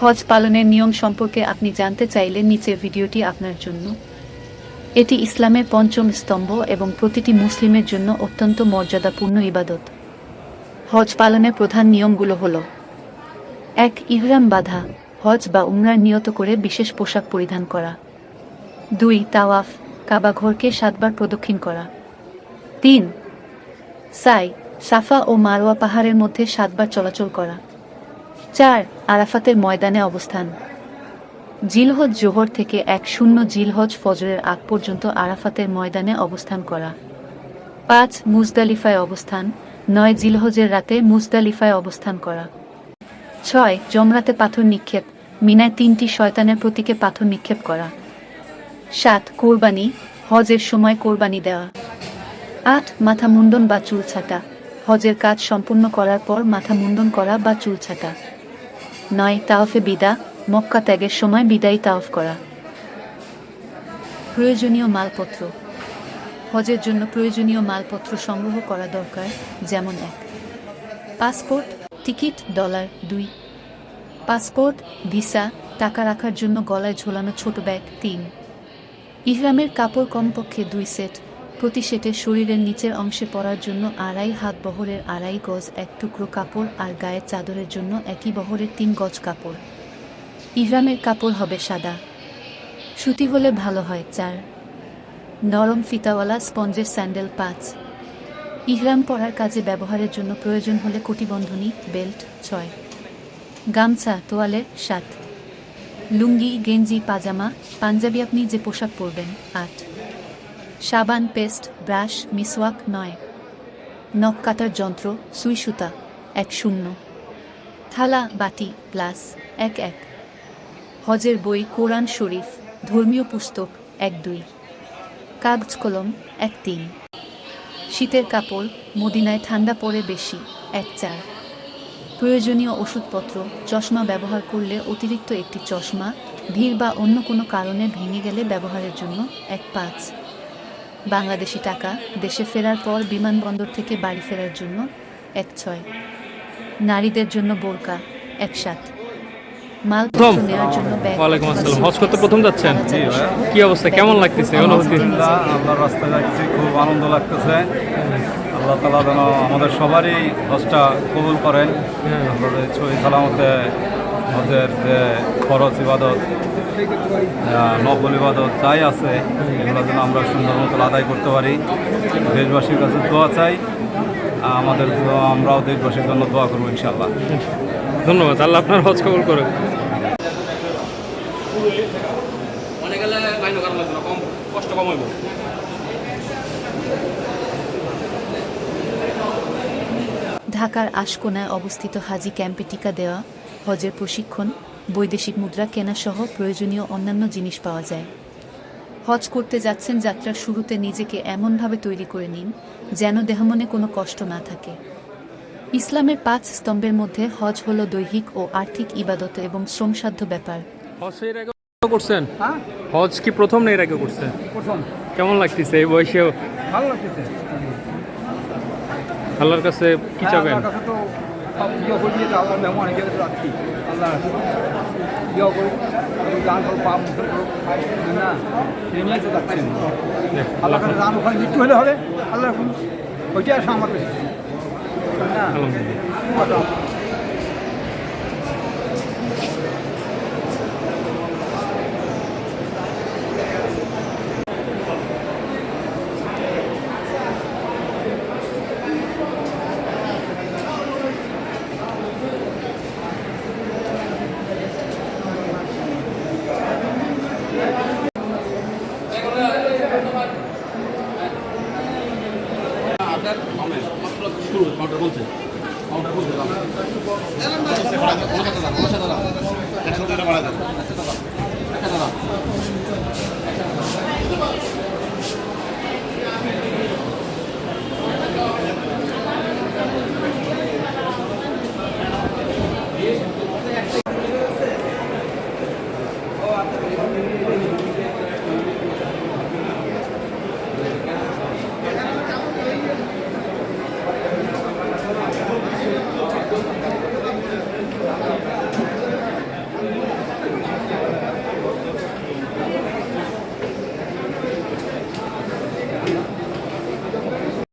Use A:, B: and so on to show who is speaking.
A: হজ পালনের নিয়ম সম্পর্কে আপনি জানতে চাইলে নিচের ভিডিওটি আপনার জন্য। এটি ইসলামের পঞ্চম স্তম্ভ এবং প্রতিটি মুসলিমের জন্য অত্যন্ত মর্যাদাপূর্ণ ইবাদত। হজ পালনের প্রধান নিয়মগুলো হল, এক, ইহরাম বাধা, হজ বা উমরার নিয়ত করে বিশেষ পোশাক পরিধান করা। দুই, তাওয়াফ, কাবা ঘরকে সাতবার প্রদক্ষিণ করা। তিন, সাই, সাফা ও মারোয়া পাহাড়ের মধ্যে সাতবার চলাচল করা। চার আরাফাতের ময়দানে অবস্থান। জিলহজ জোহর থেকে এক শূন্য জিলহজ ফজরের আগ পর্যন্ত আরাফাতের ময়দানে অবস্থান করা। পাঁচ মুজদালিফায় অবস্থান, নয় জিলহজের রাতে মুজদালিফায় অবস্থান করা। ছয় জমরাতে পাথর নিক্ষেপ, মিনায় তিনটি শয়তানের প্রতীকে পাথর নিক্ষেপ করা। সাত কোরবানি, হজের সময় কোরবানি দেওয়া। আট মাথা মুন্ডন বা চুল ছাটা, হজের কাজ সম্পূর্ণ করার পর মাথা মুন্ডন করা বা চুল ছাটা। নয় তাওফে বিদা, মক্কা ত্যাগের সময় বিদায়ী তাওফ করা। প্রয়োজনীয় মালপত্র। হজের জন্য প্রয়োজনীয় মালপত্র সংগ্রহ করা দরকার, যেমন এক। পাসপোর্ট, টিকিট, ডলার, দুই। পাসপোর্ট, ভিসা, টাকা রাখার জন্য গলায় ঝোলানো ছোট ব্যাগ, তিন। ইহরামের কাপড় কমপক্ষে দুই সেট। প্রতি সেটে শরীরের নিচের অংশে পরার জন্য আড়াই হাত বহরের আড়াই গজ এক টুকরো কাপড় আর গায়ের চাদরের জন্য একই বহরের তিন গজ কাপড়। ইহরামের কাপড় হবে সাদা। সুতি হলে ভালো হয়, চার। নরম ফিতাওয়ালা স্পঞ্জের স্যান্ডেল, পাঁচ। ইহরাম পরার কাজে ব্যবহারের জন্য প্রয়োজন হলে কটিবন্ধনী, বেল্ট, ছয়। গামছা, তোয়ালে, সাত। লুঙ্গি, গেঞ্জি, পাজামা, পাঞ্জাবি আপনি যে পোশাক পরবেন, আট। সাবান পেস্ট, ব্রাশ, মিসওয়াক নয়। নখ কাটার যন্ত্র, সুই সুতা, এক শূন্য। থালা, বাটি, গ্লাস, এক এক। হজের বই, কোরআন শরীফ, ধর্মীয় পুস্তক, এক দুই। কাগজ কলম, এক তিন। শীতের কাপড়, মদিনায় ঠান্ডা পড়ে বেশি, এক চার। প্রয়োজনীয় ওষুধপত্র, চশমা ব্যবহার করলে অতিরিক্ত একটি চশমা, ভিড় বা অন্য কোনো কারণে ভেঙে গেলে ব্যবহারের জন্য এক পাঁচ। বাংলাদেশি টাকা দেশে ফেরার পর বিমানবন্দর থেকে বাড়ি ফেরার জন্য এক ছয়। নারীদের জন্য বোরকা এক সাত। মালপত্র নেওয়ার জন্য ব্যাগ
B: ওয়ালাইকুম
A: অথবা
B: আসসালাম। হজ করতে প্রথম যাচ্ছেন?
A: তালা
B: জি
A: চাবি
C: ভাইয়া।
A: সহ
B: কি অবস্থা? কেমন লাগতেছে? অনুভূতি?
C: আল্লাহর রাস্তায় যাচ্ছি খুব আনন্দ লাগতেছে। আল্লাহ তালা যেন আমাদের সবারই হজটা কবুল করেন।
B: হ্যাঁ।
C: আমাদের ছবি সালামতে হজের যে খরচ ইবাদত ইবাদত যাই আছে এগুলো যেন আমরা সুন্দর মতো আদায় করতে পারি। দেশবাসীর কাছে দোয়া চাই আমাদের আমরাও দেশবাসীর জন্য দোয়া করব ইনশাল্লাহ
B: ধন্যবাদ আল্লাহ আপনার হজ কবুল করে
D: কষ্ট কম হইব
A: ঢাকার আশকোনায় অবস্থিত হাজি ক্যাম্পে টিকা দেওয়া হজের প্রশিক্ষণ বৈদেশিক মুদ্রা কেনা সহ প্রয়োজনীয় অন্যান্য জিনিস পাওয়া যায়। হজ করতে যাচ্ছেন যাত্রার শুরুতে নিজেকে এমনভাবে তৈরি করে নিন যেন দেহমনে কোনো কষ্ট না থাকে। ইসলামের পাঁচ স্তম্ভের মধ্যে হজ হলো দৈহিক ও আর্থিক ইবাদত এবং শ্রমসাধ্য ব্যাপার।
B: করছেন?
E: হ্যাঁ।
B: হজ কি প্রথম না এর আগে করছেন? কেমন লাগতেছে এই বয়সেও?
E: ভালো লাগতেছে।
B: আল্লাহর কাছে কি
E: হ্যাঁ,
B: চাবেন?
E: ইয়ে করিয়ে তো আল্লাহ মেহমান হিসেবে রাখছি। আল্লাহ ইয়ে করুক আমি গান করুক পাপ মুখে না এই নিয়ে তো যাচ্ছেন আল্লাহ দান ওখানে মৃত্যু হলে হবে। আল্লাহ ওইটাই আসে আমার কাছে। না।
B: কাউন্টার
E: মাত্র শুরু কাউন্টার বলছে। কাউন্টার বলছে একশো টাকা মারা যাবে